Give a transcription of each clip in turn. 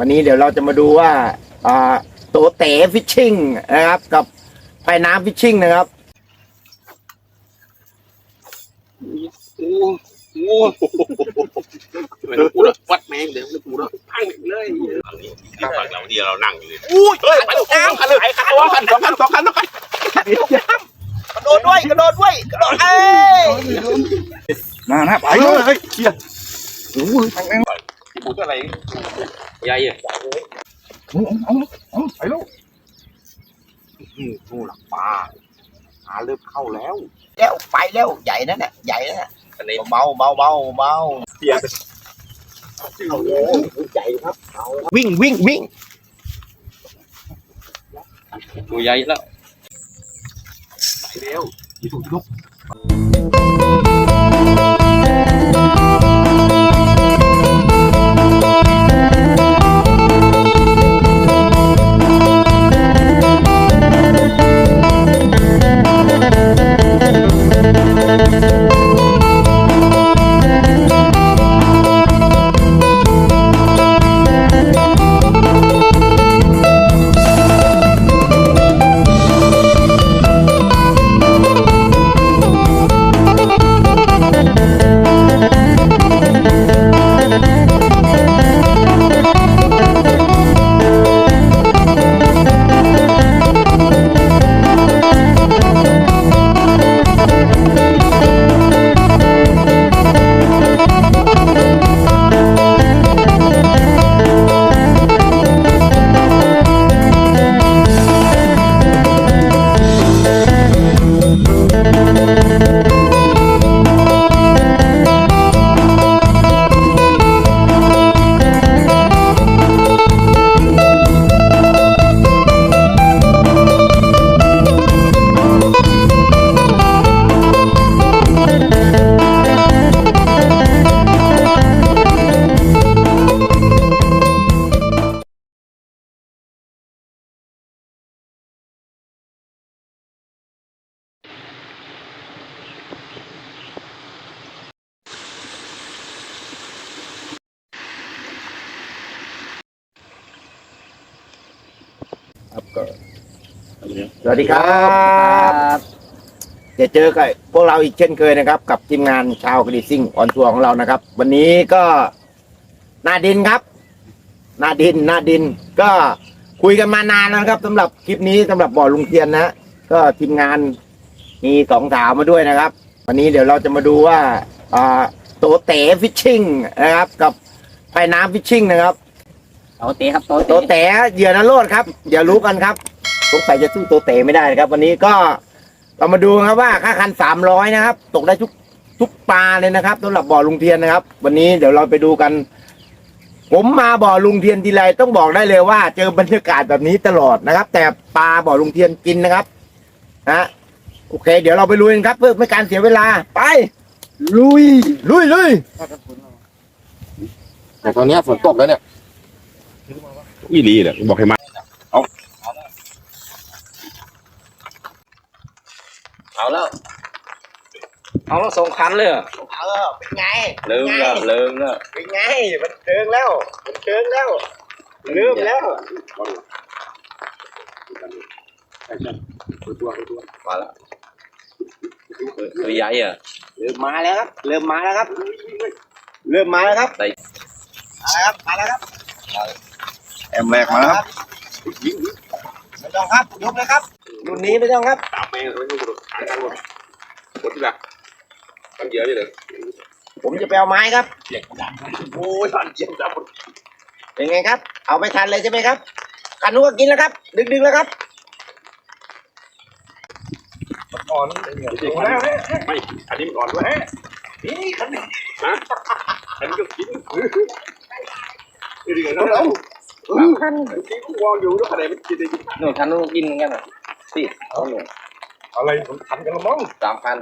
วันนี้เดี๋ยวเราจะมาดูว่าโตเต๋ฟิชชิ่งนะครับ กับไผ่น้ำฟิชชิ่งนะครับโอ้โหไม่ต้องพูดแล้ววัดแมงเดี๋ยวไม่ต้องพูดแล้วพังเลยที่ฝั่งเราที่เรานั่งอยู่เลยอุ้ยเฮ้ยไปสองคันเลยคันสองคันสองคันสองคันสองคันกระโดดด้วยกระโดดด้วยกระโดดเอ้ยมานะไปไปเลเลยยเฮ้ยเชี่ยโอ้ยแมง ที่พูดอะไรใหญ่อะเอาเอาเอาไปแล้วนู่นหลักปลาหาเริ่มเข้าแล้วแล้วไปแล้วใหญ่นั่นแหละใหญ่นั่นแหละอันนี้เบาเบาเบาเบาเสียใหญ่ครับวิ่งวิ่งวิ่งตัวใหญ่แล้วไปเร็วส วัสดีครับ จะเจอกับพวกเราอีกเช่นเคยนะครับ กับทีมงานชาวกรีซิ่งออนทัวร์ของเรานะครับ วันนี้ก็หนาดินครับหนาดินหนาดิน ก็คุยกันมานานแล้วนะครับสำหรับคลิปนี้สำหรับบ่อลุงเทียนนะก็ทีมงานมีสองสาวมาด้วยนะครับ วันนี้เดี๋ยวเราจะมาดูว่าอ่าโตเต๋ฟิชชิ่งนะครับ กับไผ่น้ำฟิชชิ่งนะครับโตเตะครับโตโตเต๋เหยื่อนรดครับเดี๋ยวรู้กันครับ สงสัยจะสู้โตเต๋ไม่ได้นะครับ วันนี้ก็เรามาดูครับว่าค่าคันสามร้อยนะครับ ตกได้ทุกทุกปลาเลยนะครับสำหรับบ่อลุงเทียนนะครับ วันนี้เดี๋ยวเราไปดูกัน ผมมาบ่อลุงเทียนทีไรต้องบอกได้เลยว่า เจอบรรยากาศแบบนี้ตลอดนะครับ แต่ปลาบ่อลุงเทียนกินนะครับนะโอเค เดี๋ยวเราไปลุยกันครับ เพื่อไม่การเสียเวลาไป ลุย ลุยลุยแต่ตอนนี้ฝนตกแล้วเนี่ยอีลีเนี่ยบอกให้มา เอาแล้ว เอาแล้วส่งคันเลยเหรอเออเป็นไงเริ่มแล้วเริ่มแล้วเป็นไงมันเชิงแล้ว มันเชิงแล้วเริ่มแล้วมาแล้วตัวใหญ่อะเริ่มมาแล้วครับ เริ่มมาแล้วครับ เริ่มมาแล้วครับได้มาแล้วครับมาแล้วครับแอมแรกมาแล้วครับไม่ต้องครับยกเลยครับรุ่นนี้ไม่ต้องครับตามแม่งไม่ต้อง หมดที่ละกันเยอะเลยผมจะไปเอาไม้ครับโอ้ยทันเยี่ยมจังหมดเป็นไงครับ เอาไม่ทันเลยใช่ไหมครับคันนู้นก็กินแล้วครับ ดึกๆแล้วครับอ่อนไม่อันนี้มันอ่อนด้วยนี่คันนี้ฮะอันนี้ก็กินนี่ดีกันแล้วคันกินกูวางอยู่แล้วคะแนนมันกินได้กินหนูคันนู้นกินเหมือนกันเหรอสิเอาหนู อะไรผมทันกันละมั้งสามพัน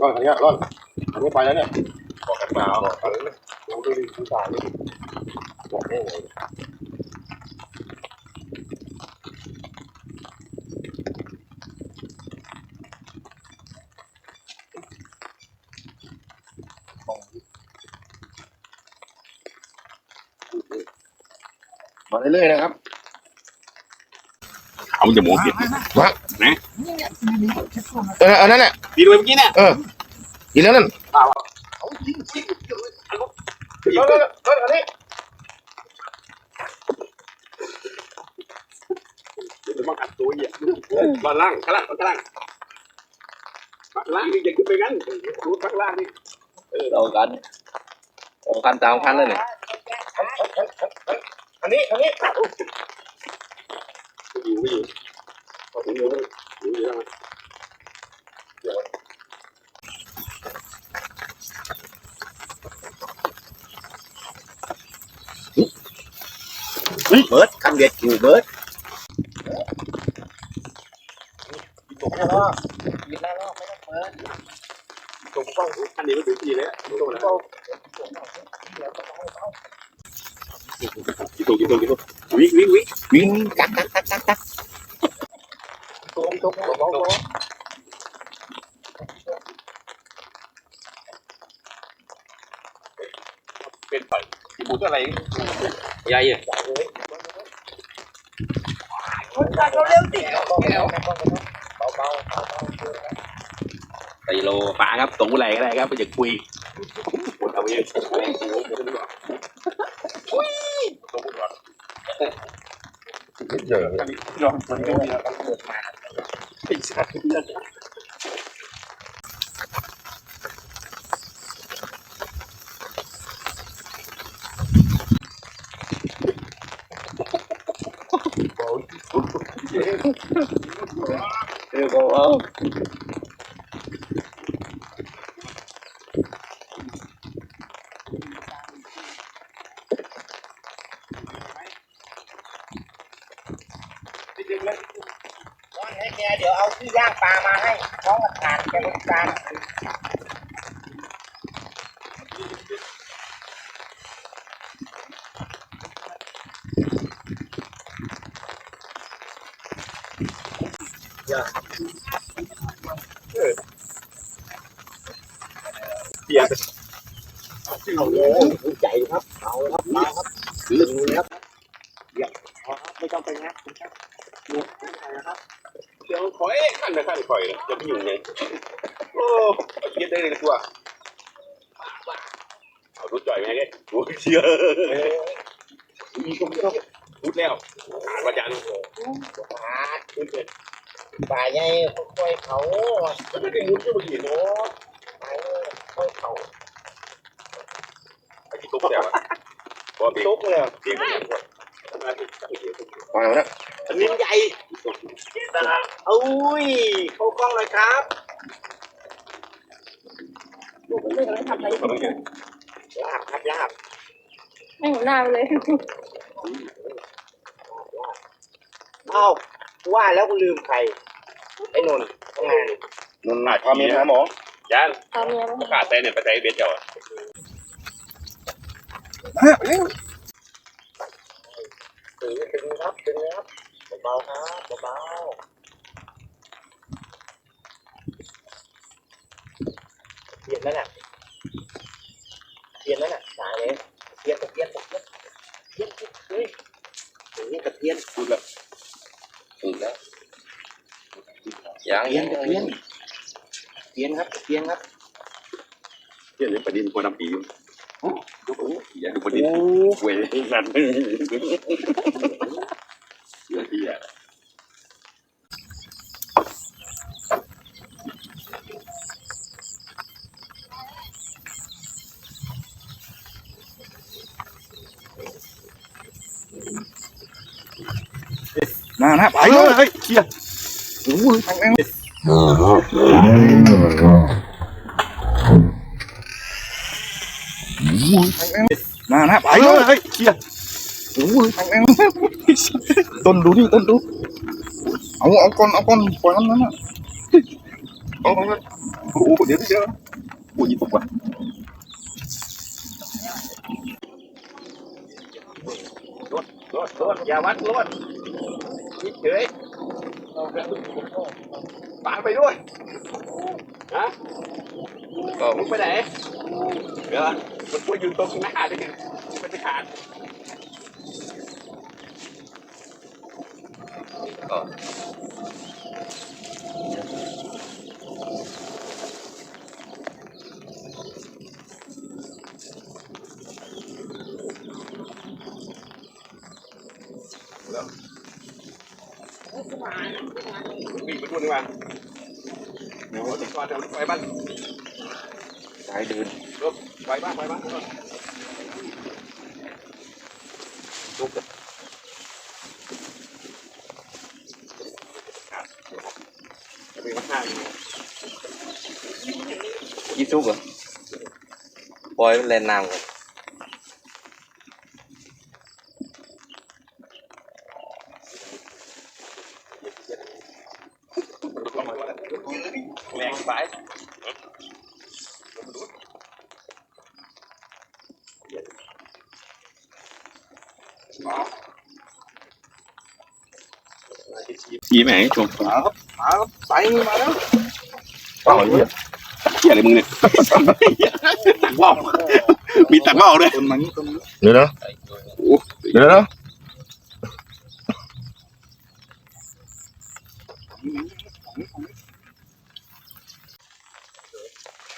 ร่อนทางเนี้ยร่อนทางนี้ไปแล้วเนี่ยบอกกันมาบอกกันเลยดูดูดิดูตาดิบอกได้ไงมาเรื่อยๆนะครับ เอาจะหมูกินเอออันนั้นแหละดีด้วยเมื่อกี้เนี่ยอีกแล้วนั่นเดี๋ยวมากัดตัวอะตอนล่างข้างล่างข้างล่างข้างล่างนี่จะขึ้นไปกันรูข้างล่างนี่เรากันสองพันสามพันเลยเนี่ยอันนี้อันนี้ อยู่ไม่อยู่เอาถึงเดี๋ยวอยู่อยู่แล้วเบิร์ดคำเด็ดคิวเบิร์ดตรงต้องอันนี้มันถึงทีแล้วตรงแล้ว กี่ตัวกี่ตัวกี่ตัววิ่งวิ่งวิ่งวิ่งกักกักกักกักกักเป็นไฟกี่ตัวอะไรใหญ่อะตีโลปลาครับตรงไหลก็ได้ครับไปจะคุยปวดเอาเองเยอะ ยอมคนก็มีแล้วไอ้สัตว์เออบอกว่า ให้แกเดี๋ยวเอาที่ย่าง ปลามาให้น้องทานแกบริการ เปียก เอาเลยใจครับเอาครับมาครับถึงแล้วอย่าไม่ต้องไปงัดครับ เดี๋ยวคอยขั้นไปขั้นคอยเลยจะไม่อยู่ไงโอ้ยึดได้เลยตัวเอารุดจ่อยไหมเนี่ยโอ้เชื่อมีก็ไม่ต้องรุดแล้วหาว่าจัน ปลาปลาใหญ่ค่อยเขา ไม่ได้มุดก็มาหินโอ้ ปลาค่อยเขา ไอ้ที่ตุ๊กแต่ว่าพอเบร กลุกเลยเบรกมันก่อนมาแล้วนะอันนี้ใหญ่อุ้ยเข้ากล้องเลยครับลาบครับลาบไม่หัวหน้าเลยเอ้าว่าแล้วกูลืมใครไอ้นนท์ทำงานนุ่นหนักพามีนะหมอยันเอาเมียมาประกาศแต่เนี่ยไปใส่เบสเจ้า ถือดึงครับดึงครับเบาๆครับเบาๆเปลี่ยนแล้วน่ะเปลี่ยนแล้วน่ะสายเลยเปลี่ยนตะเกียนตะเกียนเปลี่ยนเฮ้ยนี่ตะเกียนพูดแล้วถูกแล้วยังเปลี่ยยันงตะเกียนเปลี่ยนครับเปลี่ยนครับเที่ยงนี้ประเด็นควรนำปีอยู่ อย่าดูประเด็นเว้ยนั่นเชื่อที่อะ มานะไปเลยเฮ้ยเชียโอ้ยแม่งมานะไปเลยเฮ้ยเชียโอ้ยแม่งต้นดูดิต้นดูเอาเอาก้อนเอาก้อนปล่อยมันนั่นน่ะเอาเอาโอ้โหเดี๋ยวเดี๋ยวโอ้ยตกว่ะรถรถอย่าวัดรถเฉยปาไปด้วยฮะก็มึงไปไหนเดี๋ยว มันควรอยู่ตรงหน้าดิมันไปขาดก็วิ่งไปดูดีกว่าเดี๋ยวติดก่อนเดี๋ยวไปบ้านสายเดิน รถไปบ้านไปบ้านลุกเลยจะมีมาห้าอยู่ ยี่ซุกเหรอปล่อยมันเล่นน้ำกัน แรงไป ชี้แม่งชมมาครับมาครับสายมือมาแล้วเปล่าเนี่ยเกี่ยอะไรมึงเนี่ยตักว่าวมีตักว่าวด้วยต้นไม้นี้ต้นนี้เดี๋ยวนะไอ้ตัวนี้เดี๋ยวนะ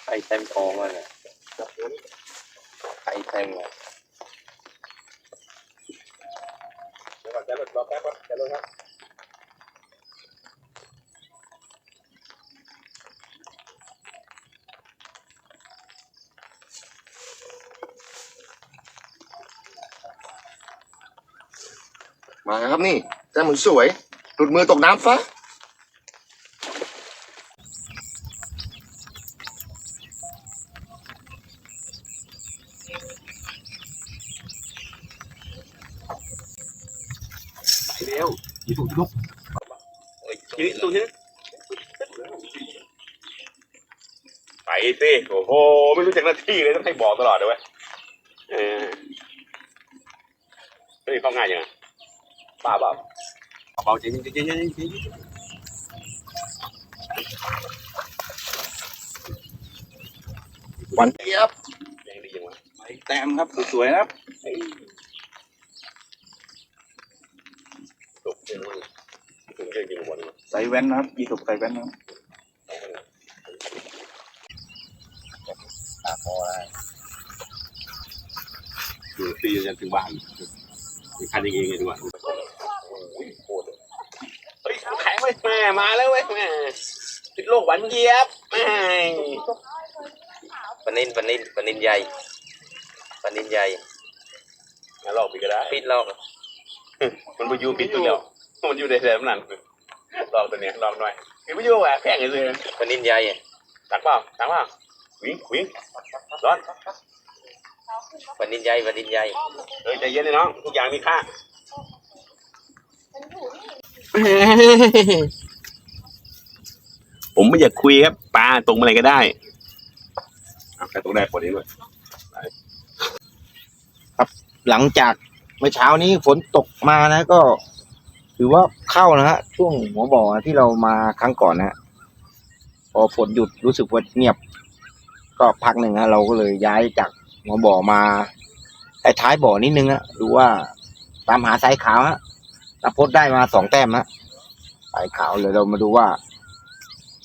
ไอ้เต็มกองมันอะไอ้เต็มอะ เดี๋ยวก่อนจะรถรอแป๊บก่อนจะรถครับ มาครับนี่แจ้มือสวยหลุดมือตกน้ำฟะไปเร็วยี่ถูกลุกเอ้ยยืนตรงนี้ไปสิโอ้โห ไม่รู้จักหน้าที่เลยต้องให้บอกตลอดเลยเว้ยเออเฮ้ยเข้าง่ายยังไง ป้าเปล่าเบาจริงจริงจริงจริงวันเทียบแรงดียังวะไปแต้มครับสวยๆครับตกเยอะมากถึงเยอะจริงวันใส่แว่นนะครับยี่สิบใส่แว่นนะครับอยู่ตีจนถึงบ้านคันเองเองดีกว่า เฮ้ยแข็งเลยแม่มาแล้วเว้ยแม่ติดโรคหวานเจี๊ยบแม่ปลานินปลานินปลานินใหญ่ปลานินใหญ่งั้นลอกปีก็ได้ปิดลอกมันไปยูปิดตัวเดียวมันอยู่ในแถบนั้นลองตัวเนี้ยลองหน่อยมันไปยูแหวะแข็งเลยปลานินใหญ่อะตักเปล่าตักเปล่าวิ่งวิ่งร้อนปลานินใหญ่ปลานินใหญ่เฮ้ยใจเย็นเลยน้องทุกอย่างมีค่า ผมไม่อยากคุยครับปลาตรงอะไรก็ได้เอาใครตรงได้ปวดนี้ด้วยหลังจากเมื่อเช้านี้ฝนตกมานะก็ ถือว่าเข้านะฮะ ช่วงหัวบ่อที่เรามาครั้งก่อนนะฮะพอฝนหยุดรู้สึกว่าเงียบ ก็พักหนึ่งฮะเราก็เลยย้ายจากหัวบ่อมาท้ายท้ายบ่อนิดนึงฮะดูว่าตามหาสายขาวฮะ นพดได้มาสองแต้มฮะสายขาวเลยเรามาดูว่า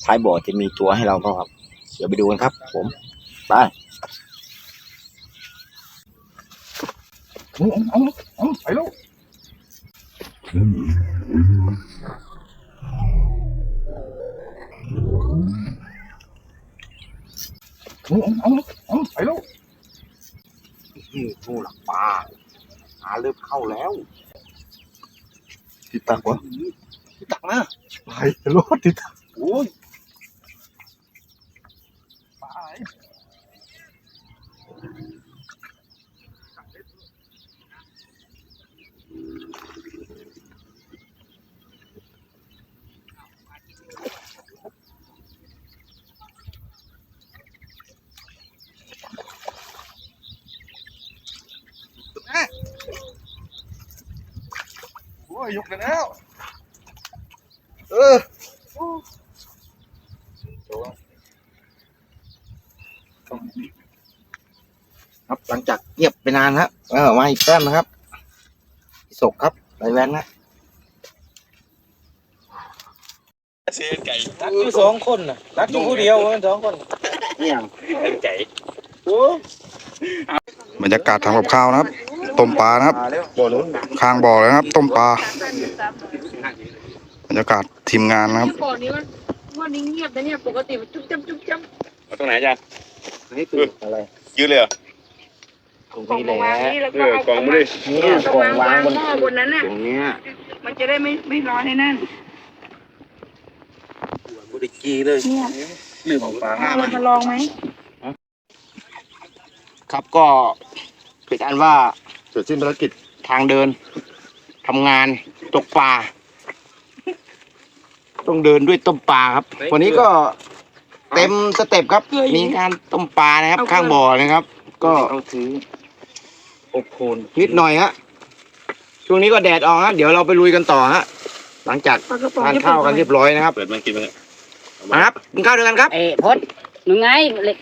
ท้ายบ่อจะมีตัวให้เราเปล่าครับ เดี๋ยวไปดูกันครับ ผมไปเอาเอาเอาไปแล้วเอาเอาเอาไปแล้วนี่ทูหลักปลาหาเริ่มเข้าแล้ว ติดตักวะที่ตักนะไปรถติดตักโอ้ยโอ้ยยกเลยแล้ว เออครับหลังจากเงียบไปนานฮะเออมาอีกแต้มนะครับศกครับไรแวนนะเสียไก่รักอยู่สองคนน่ะรักอยู่ผู้เดียวมันสองคนเนี่ยไก่บรรยากาศทำกับข้าวนะครับ ต้มปลานะครับมาแล้วบ่อนู้นข้างบ่อเลยนะครับ ต้มปลาบรรยากาศทีมงานนะครับก่อนนี้มันวันนี้เงียบนะเนี่ยปกติมันจุ๊บจับจุ๊บจับเอาตรงไหนอาจารย์นี่คืออะไรยืดเลยเหรอตรงกล่องนี้แหละมาวางนี่แล้วเอก็อเอากล่องไม่ได้เนี่ยกกล่องวางวางบนหม้อบนนั้นน่ะตรงเนี้ยมันจะได้ไม่ไม่ร้อนในนั่นบริกีเลยเนี่ยเรื่องของปลาเอามาลองไหมครับก็เป็นอันว่า เสร็จสิ้นภารกิจทางเดินทำงานตกปลาต้องเดินด้วยต้มปลาครับ วันนี้ก็เต็มสเต็ปครับ มีการต้มปลานะครับ ข้างบ่อนะครับ ก็เอาถืออบโคนนิดหน่อยฮะช่วงนี้ก็แดดออกฮะเดี๋ยวเราไปลุยกันต่อฮะหลังจากปลากระป๋องทานข้าวกันเรียบร้อยนะครับเปิดมันกินมันมาครับกินข้าวด้วยกันครับเอ้พดมึงไงเหล็ก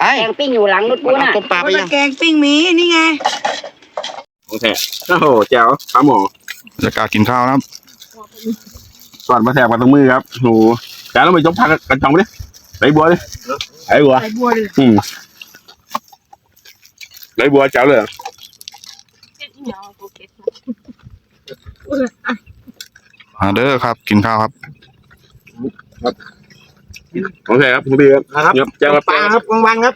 ไอ้แกงปิ้งอยู่หลังรถกูมาน่ะทำต้มปลาไปยังแกงปิ้งหมีนี่ไง โอเคโอ้โหแจ๋วปลาหมอบรรยากาศกินข้าวนะครับสอดมาแทกมาตรงมือครับโอ้โหแจ๋วเราไปยกผักกันช่องไปดิไหลบัวดิไหลบัวใส่บัวเลยอืมไหลบัวแจ๋วเลยมาเด้อครับ กินข้าวครับโอเคครับคุณพี่ครับนะครับเงียบแจ้งมาปลาครับกลางวันครับ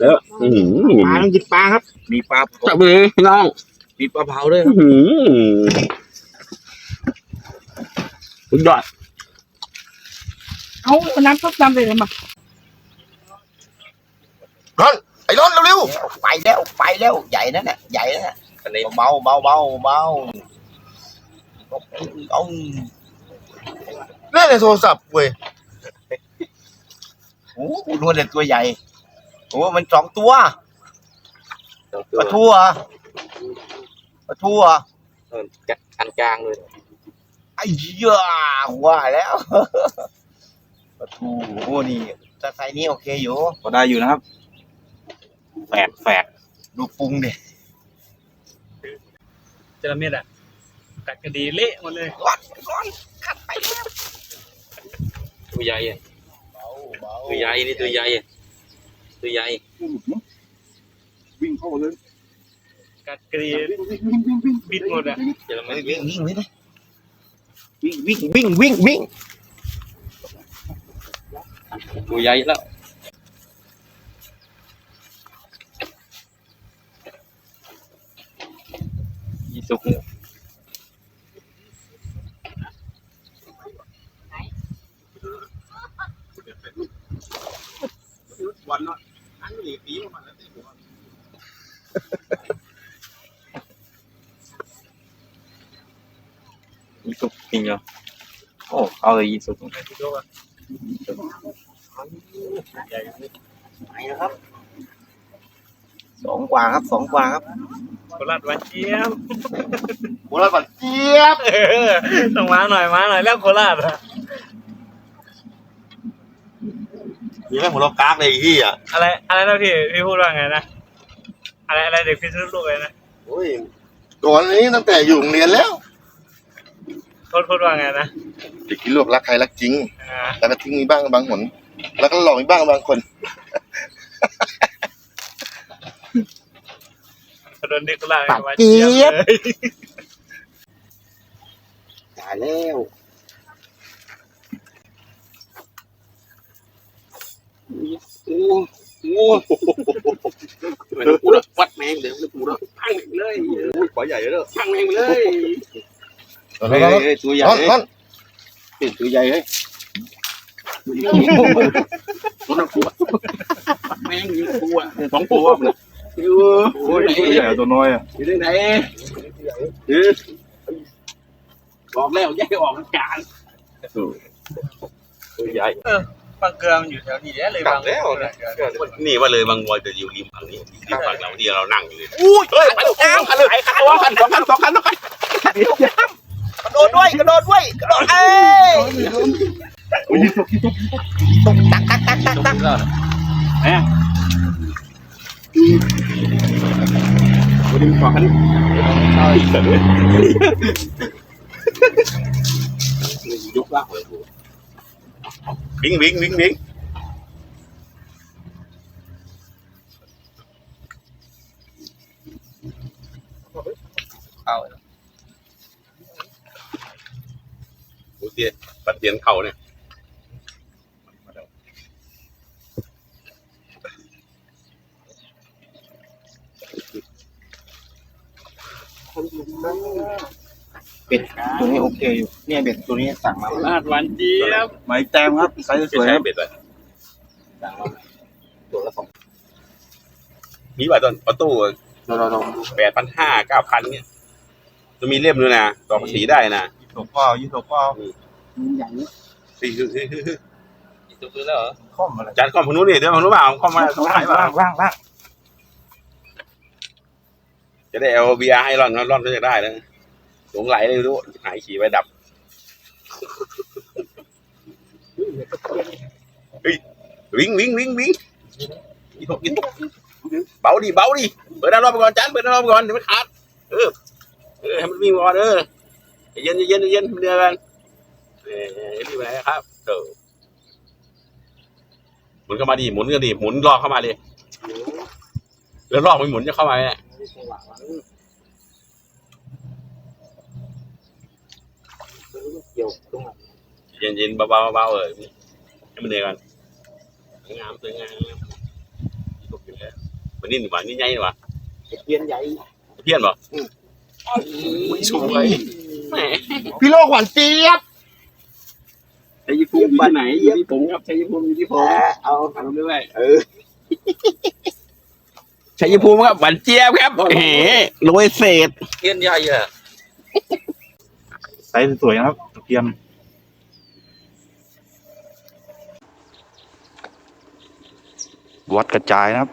แล้วอืมปลาต้องกินปลาครับ มีปลาจับเลยพี่น้องมีปลาเผาด้วยอืมสุดยอดเอาน้ำต้มยำไปเลยมาไอ้ร้อนเร็วๆไปแล้วไปแล้วใหญ่นั่นแหละใหญ่นั่นแหละอันนี้เบาเบาเบาเบาเอาเล่นในโทรศัพท์เว้ยโอ้โหนวลเลยตัวใหญ่ โอ้มันสองตัวปลาทูเหรอะปลาทูเหรอะอันกลางเลยไอ้เหี้ยว่าแล้วปลาทูโอ้นี่ถ้าไซส์นี้โอเคอยู่ก็ได้อยู่นะครับ แฝดแฝดดูปรุงดิจระเม็ดอะกัดกระดีเละหมดเลยร้อนร้อนขัดไปแล้วตัวใหญ่อะเบาเบาตัวใหญ่นี่ตัวใหญ่อะ ตัวใหญ่วิ่งเข้ามาเลยกัดกระดีบิดหมดอะจะไม่วิ่งวิ่งวิ่งเลยวิ่งวิ่งวิ่งวิ่งวิ่งตัวใหญ่แล้วยี่สุกเลย วันเนาะอันนี้ปีมันแล้ว ยี่สุกจริงเหรอโอ้เอาเลยยี่สุกไหนนะครับสองกว่าครับสองกว่าครับโคราชหวานเจี๊ยบโบราณบัดเจี๊ยบเออต้องมาหน่อยมาหน่อยแล้วโคราชอะมีแม่หัวเราะกากเลยที่อะอะไรอะไรนะพี่พี่พูดว่าไงนะอะไรอะไรเด็กพิษณุโลกเลยนะโอ้ยก่อนนี้ตั้งแต่อยู่โรงเรียนแล้ว โทษพูดว่าไงนะเด็กที่รวบรักใครรักจริง อ่าแล้วก็ทิ้งมีบ้างบางหน แล้วก็หลอกมีบ้างบางคน โดนเด็กโคราชปากหวานเจี๊เจี๊ยยบบเลยตายแล้วโอ้โหไม่ต้องกูละวัดแมงเดี๋ยวไม่ต้องกูละพังแมงเลยปล่อยใหญ่เลยพังแมงเลย เฮ้ยเฮ้ยตัวใหญ่นั่นเป็นตัวใหญ่เลยตัวนั้นกูแมงยิงกูอะสองตัวเลยอยู่โอ้ยตัวใหญ่ตัวน้อยอะอยู่ที่ไหนเออบอกแล้วแยกออกอากาศตัวใหญ่บางเกลือมันอยู่แถวนี้เลยบางแล้วนะนี่ว่าเลยบางวอยจะอยู่ริมฝั่งนี้ริมฝั่งเราที่เรานั่งอยู่เลยอุ้ยเฮ้ยไปน้ำคันเลยคันตัวคันสองคันสองคันสองคัน กระโดดด้วยกระโดดด้วยกระโดดเอ้ยตักตักตักตักตักวันนี้ฝั่งคันยกลากเลยกูวิ่งวิ่งวิ่งวิ่งเข้า โอ้ เตียนปัดเตียนเข่าเนี่ยเป็ดตัวนี้โอเคอยู่เนี่ยเบ็ดตัวนี้สั่งมาลาดหวานเจี๊ยบไม้แต้มครับไซส์สจะวยใช้ครับเบ็ดอะไรสั่งมาตัวละสองมีว่าตอนประตูเราเราเราแปดพันห้าเก้าพันเนี่ยจะมีเล่มด้วยนะต่อภาษีได้นะยี่สิบกว่ายี่สิบก ว่าอย่างนี้สี่คือคือคือจุกซื้อแล้วเหรอข้อมอะไรจานข้อมพนู้นนี่เดี๋ยวพนู้นเปล่าข้อมมาข้อมล่าไหนงเปล่างล่างล่างจะได้เอาเบียร์ให้ร่อนร่อนก็จะได้แล้วหลงไหลเลยรู้หายขี่ไปดับเฮ้ยวิ่งวิ่งวิ่งวิ่งอีกอีกเบาดิเบาดิเปิดด้านรอบไปก่อนจานเปิดด้านรอบไปก่อนเดี๋ยวมันขาดเออเออให้มันวิ่งก่อนเออใจเย็นเย็นเย็นเดือกัน นี่ไปไหนครับเออหมุนเข้ามาดิหมุนกันดิหมุนลอกเข้ามาดิแล้วลอกไม่หมุนจะเข้ามาเนี่ยเย็นเย็นเย็นเบาๆเบาๆเออให้มันเดือยกันงามสวยงามตกอยู่แล้ววันนี้หนูหวานนี่ใหญ่หนูหวะเพี้ยนใหญ่เพี้ยนบ่สวยแหมพี่โลกหวานเจี๊ยบ ชัยภูมิอยู่ที่ไหนอยู่ที่ผมครับชัยภูมิอยู่ที่ผมเอาทำด้วยเออชัยภูมิครับหวานเจี๊ยบครับเอ๋โรยเศษเทียนใหญ่อะไซส์สวยนะครับตะเพียนวัดกระจายนะครับ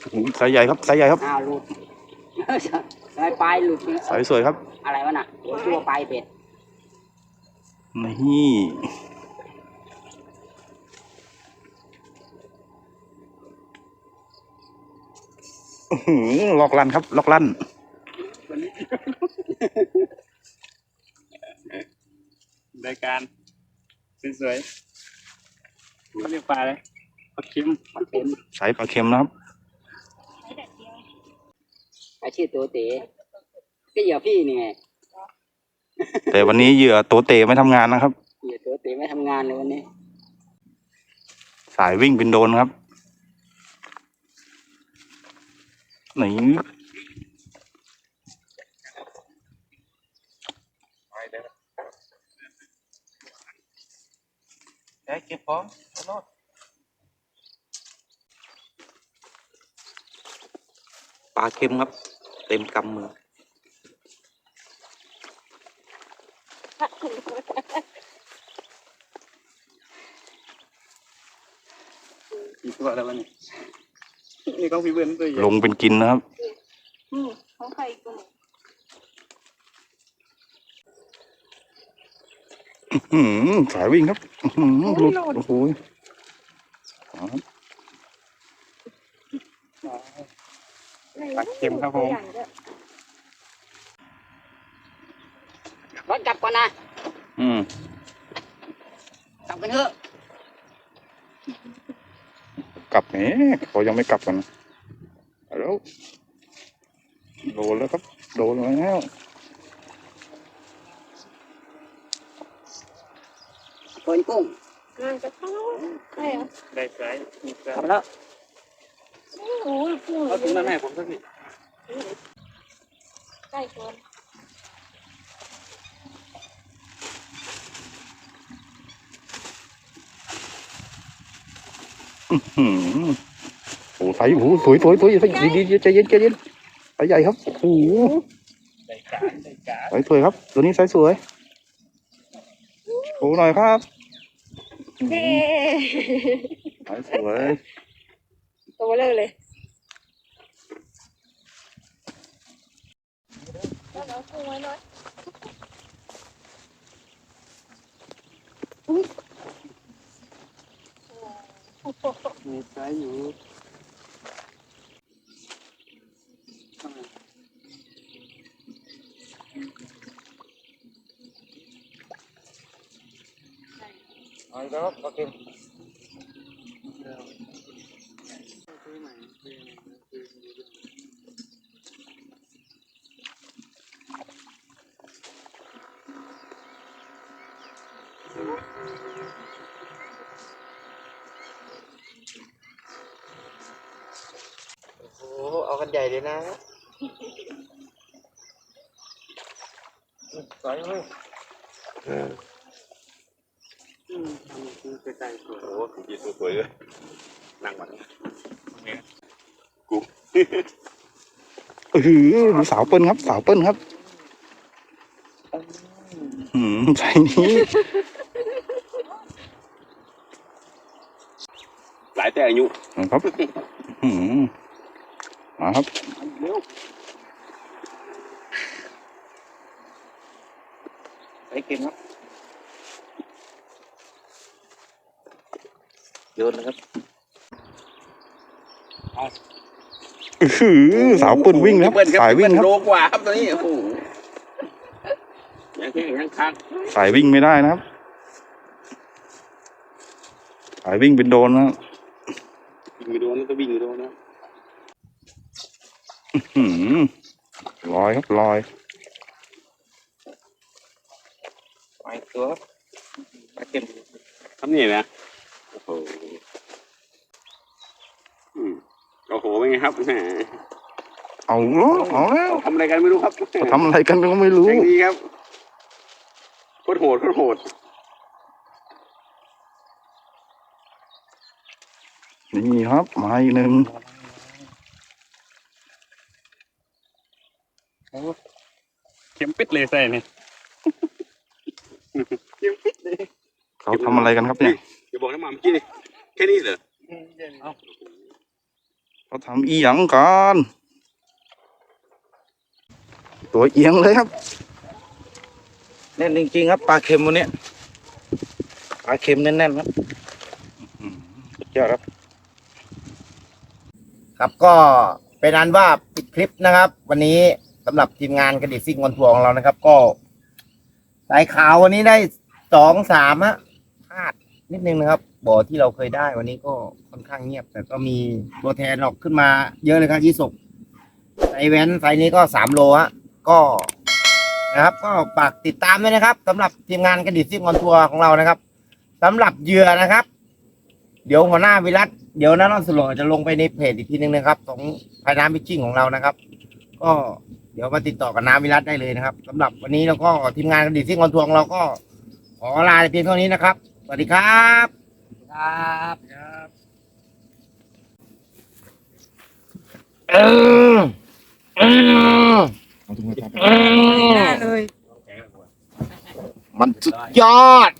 โอ้โหไซส์ใหญ่ครับไซส์ใหญ่ครับ อ้าวหลุดสายปลายหลุดเนี่ยไซส์สวยครับ อะไรวะน่ะตัวปลายเป็ดนี่อื้อหือล็อกลั่นครับล็อกลั่นรายการสวยๆเขาเรียกปลาอะไรปลาเค็มมันเต็มใช้ปลาเค็มนะครับ ไอชื่อตัวเต๋ก็เหยื่อพี่นี่ไงแต่วันนี้เหยื่อตัวเตะไม่ทำงานนะครับ เหยื่อตัวเต๋ไม่ทำงานเลยวันนี้ สายวิ่งเป็นโดนครับไหนเก็บของปลาเค็มครับเต็มกำมือ กี่ตัวแล้ววะเนี่ยนี่ของพี่เบิ้ลตัวใหญ่ลงเป็นกินนะครับ อืมของใครอีกตัวหนึ่งอืมสายวิ่งครับอื้อหือหลุดโอ้โหครับ ปลาเค็มครับผมรถกลับก่อนนะ อืม กลับกันเถอะ กลับแหม เขายังไม่กลับกันนะแล้วโดนแล้วครับโดนแล้วโคนกุ้งงานจะเข้าใช่เหรอได้สายมีสายกลับแล้วโอ้โหกุ้งเอาถุงนั้นให้ผมสักทีใกล้เกินอืมโอ้ ไฟโอ้โหสวยสวยสวยสวยดีดีใจเย็นใจเย็นไฟใหญ่ครับโอ้โหได้การได้การไฟสวยครับ ตัวนี้ไฟสวยโชว์หน่อยครับเฮ้ไฟสวยตัวเบลอเลยแล้วเรากุ้งไว้หน่อย มีสายอยู่ครับปลาเค็ม โอ้เอากันใหญ่เลยนะสวยเลย อืมทำคือใจส วยโอ้โหจีสวยๆเลยนั่งมันเออดูสาวเปิ้ลครับ สาวเปิ้ลครับหืมใส่นี้หลายแต่อายุครับหืมมาครับไปเค็มครับ ยนนะครับอื้อหือสาวเปิ้ลวิ่งครับเปิ้ลสายวิ่งครับ โลกว่าครับตอนนี้โอ้โหยังแข็งยังคักสายวิ่งไม่ได้นะครับ สายวิ่งเป็นโดนนะครับวิ่งไปโดนแล้วก็วิ่งไปโดนนะหืมลอยครับลอย ไปตัวครับปลาเค็มทำนี่นะโอ้โหอืม โอ้โหเป็นไงครับแหมเอาแล้วเอาแล้วทำอะไรกันไม่รู้ครับทำอะไรกันก็ไม่รู้แข่งดีครับโคตรโหดโคตรโหดนี่ครับมาอีกหนึ่งเข็มปิดเลยใส่เนี่ยยังปิดเลยเขาทำอะไรกันครับเนี่ยอย่าบอกนะหมาเมื่อกี้นี่แค่นี้เหรอ เขาทำอีหยังกันตัวเอียงเลยครับแน่นจริงๆครับปลาเค็มวันเนี้ยปลาเค็มแน่นๆครับสุดยอดครับ ครับก็เป็นอันว่าปิดคลิปนะครับ วันนี้สำหรับทีมงานกระดิซิ่งวันทัวร์ของเรานะครับ ก็สายขาววันนี้ได้สองสามฮะพลาด นิดนึงนะครับ บ่อที่เราเคยได้วันนี้ก็ค่อนข้างเงียบ แต่ก็มีตัวแทนออกขึ้นมาเยอะเลยครับยี่สกไซแว้นไซนี้ก็สามโลฮะก็นะครับ ก็ฝากติดตามด้วยนะครับสำหรับทีมงานกระดิซิ่งวันทัวร์ของเรานะครับสำหรับเหยื่อนะครับ เดี๋ยวหัวหน้าวิรัตเดี๋ยวน้านอนสโลจะลงไปในเพจอีกทีนึงนะครับของภายน้ำพิชชิ่งของเรานะครับ ก็เดี๋ยวมาติดต่อกับน้ำวิรัตได้เลยนะครับสำหรับวันนี้เราก็ทีมงานกระดิซิ่งวันทัวร์ของเราก็ขอลาเพียงเท่านี้นะครับ สวัสดีครับครับเออเออเออได้เลย มันสุดยอด